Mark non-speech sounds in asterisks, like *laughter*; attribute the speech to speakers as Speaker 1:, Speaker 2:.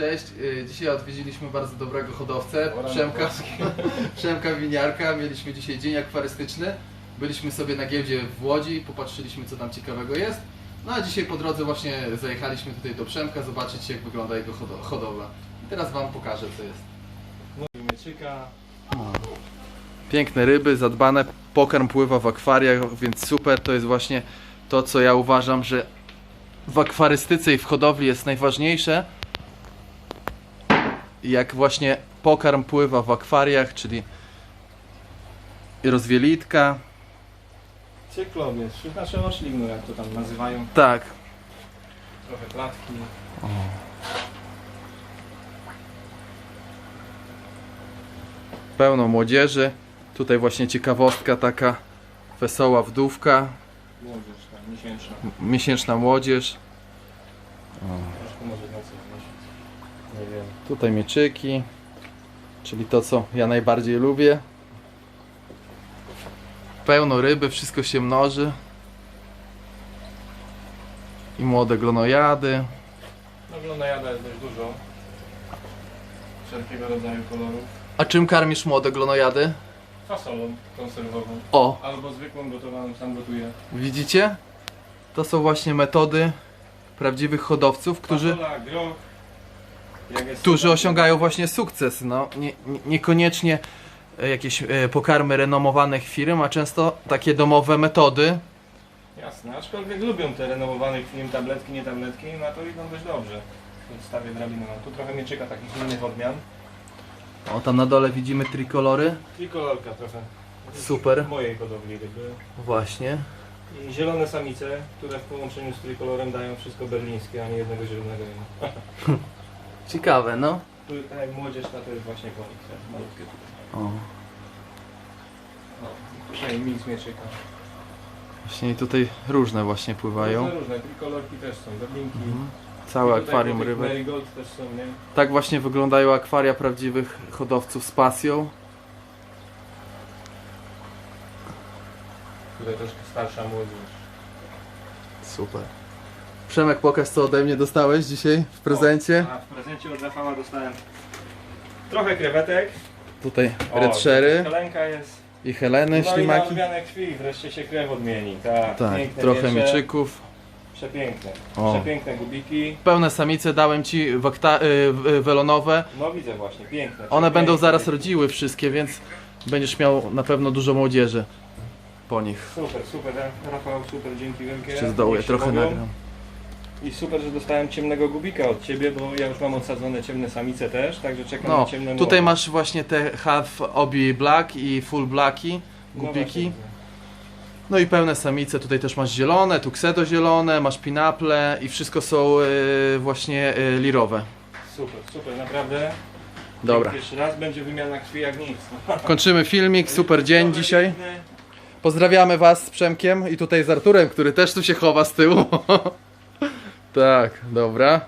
Speaker 1: Cześć, y, dzisiaj odwiedziliśmy bardzo dobrego hodowcę, Przemka, *laughs* Przemka Winiarka. Mieliśmy dzisiaj dzień akwarystyczny. Byliśmy sobie na giełdzie w Łodzi, popatrzyliśmy co tam ciekawego jest. No a dzisiaj po drodze właśnie zajechaliśmy tutaj do Przemka, zobaczyć jak wygląda jego hodo- hodowla. I teraz Wam pokażę co jest.
Speaker 2: Mieczyka.
Speaker 1: Piękne ryby, zadbane, pokarm pływa w akwariach, więc super, to jest właśnie to, co ja uważam, że w akwarystyce i w hodowli jest najważniejsze. Jak właśnie pokarm pływa w akwariach, czyli rozwielitka.
Speaker 2: Cyklon jest, czy nasze ośliny, jak to tam nazywają.
Speaker 1: Tak,
Speaker 2: Trochę klatki.
Speaker 1: pełno młodzieży. Tutaj właśnie ciekawostka taka wesoła wdówka,
Speaker 2: Młodzież tam, miesięczna.
Speaker 1: m- miesięczna młodzież.
Speaker 2: Troszkę może więcej miesiąc. Nie wiem.
Speaker 1: Tutaj mieczyki, czyli to co ja najbardziej lubię. Pełno ryby, wszystko się mnoży. I młode glonojady.
Speaker 2: No glonojada jest dość dużo. Wszelkiego rodzaju kolorów.
Speaker 1: A czym karmisz młode glonojady?
Speaker 2: Fasolą konserwową.
Speaker 1: O,
Speaker 2: Albo zwykłą gotowaną, sam gotuję.
Speaker 1: widzicie? To są właśnie metody prawdziwych hodowców, którzy,
Speaker 2: Fasola, groch.
Speaker 1: Którzy osiągają właśnie sukces. No, nie, nie, niekoniecznie e, jakieś e, pokarmy renomowanych firm, a często takie domowe metody.
Speaker 2: Jasne, aczkolwiek lubią te renomowanych film tabletki, nie tabletki, na to idą dość dobrze. Stawię drabinę. Mam tu trochę mieczyka takich innych odmian.
Speaker 1: O, tam na dole widzimy trikolory.
Speaker 2: Trikolorka trochę.
Speaker 1: Super.
Speaker 2: W mojej hodowli ryby.
Speaker 1: Właśnie.
Speaker 2: I zielone samice, które w połączeniu z trikolorem dają wszystko berlińskie, a nie jednego zielonego. *laughs*
Speaker 1: Ciekawe, no.
Speaker 2: Tu tak jak młodzież, na to jest właśnie konik, tak, malutkie tutaj.
Speaker 1: O,
Speaker 2: O, przynajmniej mieczyka.
Speaker 1: właśnie tutaj różne właśnie pływają.
Speaker 2: Różne, różne, trikolorki też są, berlinki.
Speaker 1: Mhm. Całe akwarium.
Speaker 2: Marigold też są, nie?
Speaker 1: Tak właśnie wyglądają akwaria prawdziwych hodowców z pasją.
Speaker 2: Tutaj troszkę starsza młodzież.
Speaker 1: Super. Przemek, pokaż co ode mnie dostałeś dzisiaj w prezencie.
Speaker 2: O, a w prezencie od Rafała dostałem trochę krewetek.
Speaker 1: Tutaj
Speaker 2: O,
Speaker 1: red sherry
Speaker 2: Kalenka jest.
Speaker 1: i Heleny,
Speaker 2: No i
Speaker 1: ślimaki.
Speaker 2: odmianę krwi, wreszcie się krew odmieni. Tak,
Speaker 1: Tak, trochę
Speaker 2: wieże.
Speaker 1: mieczyków.
Speaker 2: Przepiękne.
Speaker 1: O.
Speaker 2: Przepiękne gubiki.
Speaker 1: Pełne samice dałem ci wakta- y, y, welonowe.
Speaker 2: No widzę właśnie, piękne.
Speaker 1: One będą zaraz rodziły wszystkie, więc będziesz miał na pewno dużo młodzieży po nich.
Speaker 2: Super, super, Rafał, super, dzięki wielkie.
Speaker 1: Jeszcze z dołu, ja
Speaker 2: Niech się
Speaker 1: trochę
Speaker 2: mogą.
Speaker 1: nagram.
Speaker 2: I super, że dostałem ciemnego gubika od Ciebie, bo ja już mam odsadzone ciemne samice też, także czekam
Speaker 1: No,
Speaker 2: na ciemne
Speaker 1: tutaj
Speaker 2: młode.
Speaker 1: masz właśnie te half obi black i full blacki,
Speaker 2: No
Speaker 1: gubiki.
Speaker 2: właśnie.
Speaker 1: No i pełne samice, tutaj też masz zielone, tuxedo zielone, masz pinaple i wszystko są y, właśnie y, lirowe.
Speaker 2: Super, super, naprawdę.
Speaker 1: Dobra,
Speaker 2: Pierwszy raz będzie wymiana krwi jak nic. *laughs*
Speaker 1: Kończymy filmik, super dzień dzisiaj. Pozdrawiamy Was z Przemkiem i tutaj z Arturem, który też tu się chowa z tyłu. *laughs* tak, dobra.